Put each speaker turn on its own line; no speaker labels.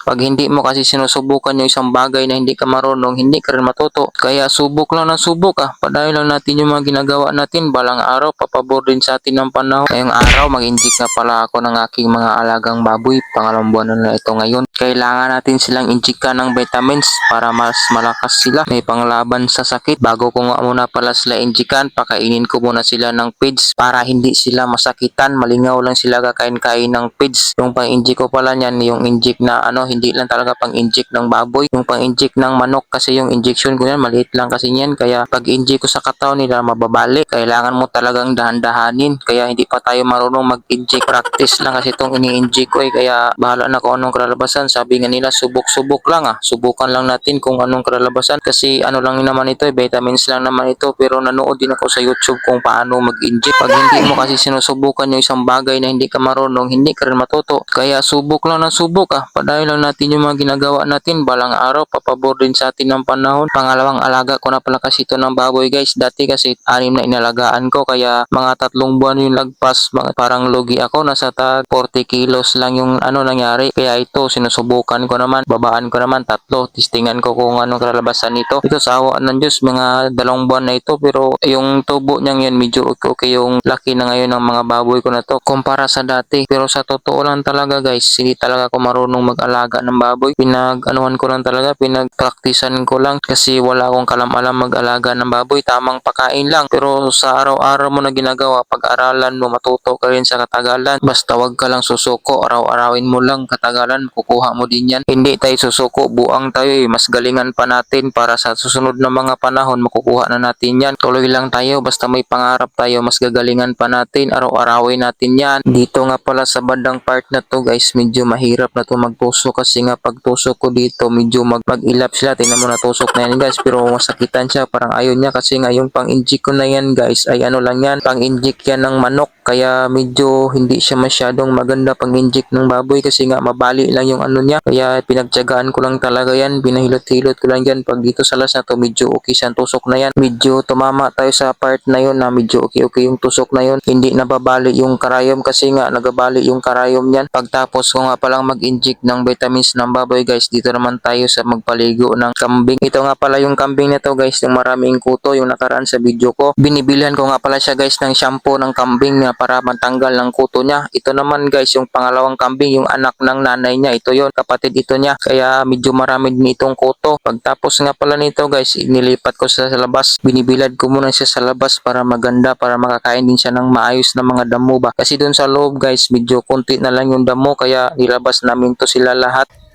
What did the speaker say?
Pag hindi mo kasi sinusubukan yung isang bagay na hindi ka marunong, hindi ka rin matuto. Kaya subok lang ng subok ah. Padayo lang natin yung mga ginagawa natin. Balang araw, papabor din sa atin ng panahon. Ngayong araw, mag-inject na pala ako ng aking mga alagang baboy. Pangalawang buwan na ito ngayon. Kailangan natin silang injectan ng vitamins para mas malakas sila. May panglaban sa sakit. Bago ko nga muna pala sila injectan, pakainin ko muna sila ng pids para hindi sila masakitan. Malingaw lang sila kakain-kain ng pids. Yung pang-inject ko pala niyan, yung inject na ano, hindi lang talaga pang-inject ng baboy. Yung pang-inject ng manok kasi yung injection ko yan, maliit lang kasi yan. Kaya pag inject ko sa katawan nila, mababalik. Kailangan mo talagang dahan-dahanin. Kaya hindi pa tayo marunong mag-inject. Practice lang kasi itong ini-inject ko eh. Kaya bahala na kung anong kalalabasan. Sabi nga nila, subok-subok lang ah. Subukan lang natin kung anong kalalabasan. Kasi ano lang naman ito eh, vitamins lang naman ito. Pero nanood din ako sa YouTube kung paano mag-inject. Pag hindi mo kasi sinusubukan yung isang bagay na hindi ka marunong, hindi ka rin matuto. Kaya subok lang ng subok ah. Padayo lang natin yung mga ginagawa natin. Balang araw, papabor din sa atin ng panahon. Pangalawang alaga ko na pala kasi ito ng baboy guys. Dati kasi anim na inalagaan ko. Kaya mga tatlong buwan yung lagpas. Mga- Parang lugi ako. Nasa tag 40 kilos lang yung ano nangyari. Kaya ito, sinusubukan ko naman. Babaan ko naman tatlo. Tistingan ko kung anong kalalabasan nito. Ito sa awa ng Diyos, mga dalawang buwan na ito. Pero yung tubo niyang yan, medyo okay, okay yung laki na ngayon ng mga baboy ko na to. Kumpara sa dati. Pero sa totoo lang talaga guys, hindi talaga ako marunong mag-alaga ng baboy. Pinag-anuhan ko lang talaga, pinag-practicean ko lang. Kasi wala akong kalam-alam mag-alaga ng baboy. Tamang pakain lang. Pero sa araw-araw mo na ginagawa, pag-aralan mo, matuto ka rin sa katagalan. Basta wag ka lang susuko, araw-arawin mo lang katagalan, kukuha mo din yan. Hindi tayo susuko, buang tayo eh. Mas galingan pa natin para sa susunod na mga panahon, makukuha na natin yan. Tuloy lang tayo, basta may pangarap tayo, mas gagalingan pa natin, araw-arawin natin yan. Dito nga pala sa bandang part na to guys, medyo mahirap na to magtusok kasi nga pag tusok ko dito, medyo mag mag-ilap sila. Tingnan mo natusok na yan guys, pero masakitan siya, parang ayaw niya kasi nga yung pang-inject ko na yan guys, ay ano lang yan, pang-inject yan ng manok. Kaya medyo hindi siya masyadong maganda pang-inject ng baboy kasi nga mabali lang yung ano niya. Kaya pinagtyagaan ko lang talaga yan, pinahilot-hilot ko lang yan. Pag dito sa las na to, medyo okay siyang tusok na yan. Medyo tumama tayo sa part na yun na medyo okay-okay yung tusok na yun. Hindi nababali yung karayom kasi nga nagabali yung karayom niyan. Pagtapos ko nga palang mag-inject ng vitamins ng baboy guys, dito naman tayo sa magpaligo ng kambing. Ito nga pala yung kambing na to guys, yung maraming kuto, yung nakaraan sa video ko. Binibilhan ko nga pala siya guys ng shampoo ng kambing na para matanggal ng kuto niya. Ito naman guys, yung pangalawang kambing, yung anak ng nanay niya. Ito yon kapatid ito niya. Kaya medyo marami din itong kuto. Pagtapos nga pala nito guys, nilipat ko sa labas. Binibilad ko muna siya sa labas para maganda, para makakain din siya ng maayos na mga damo ba. Kasi dun sa loob guys, medyo konti na lang yung damo kaya nilabas namin to sila lahat. sehat.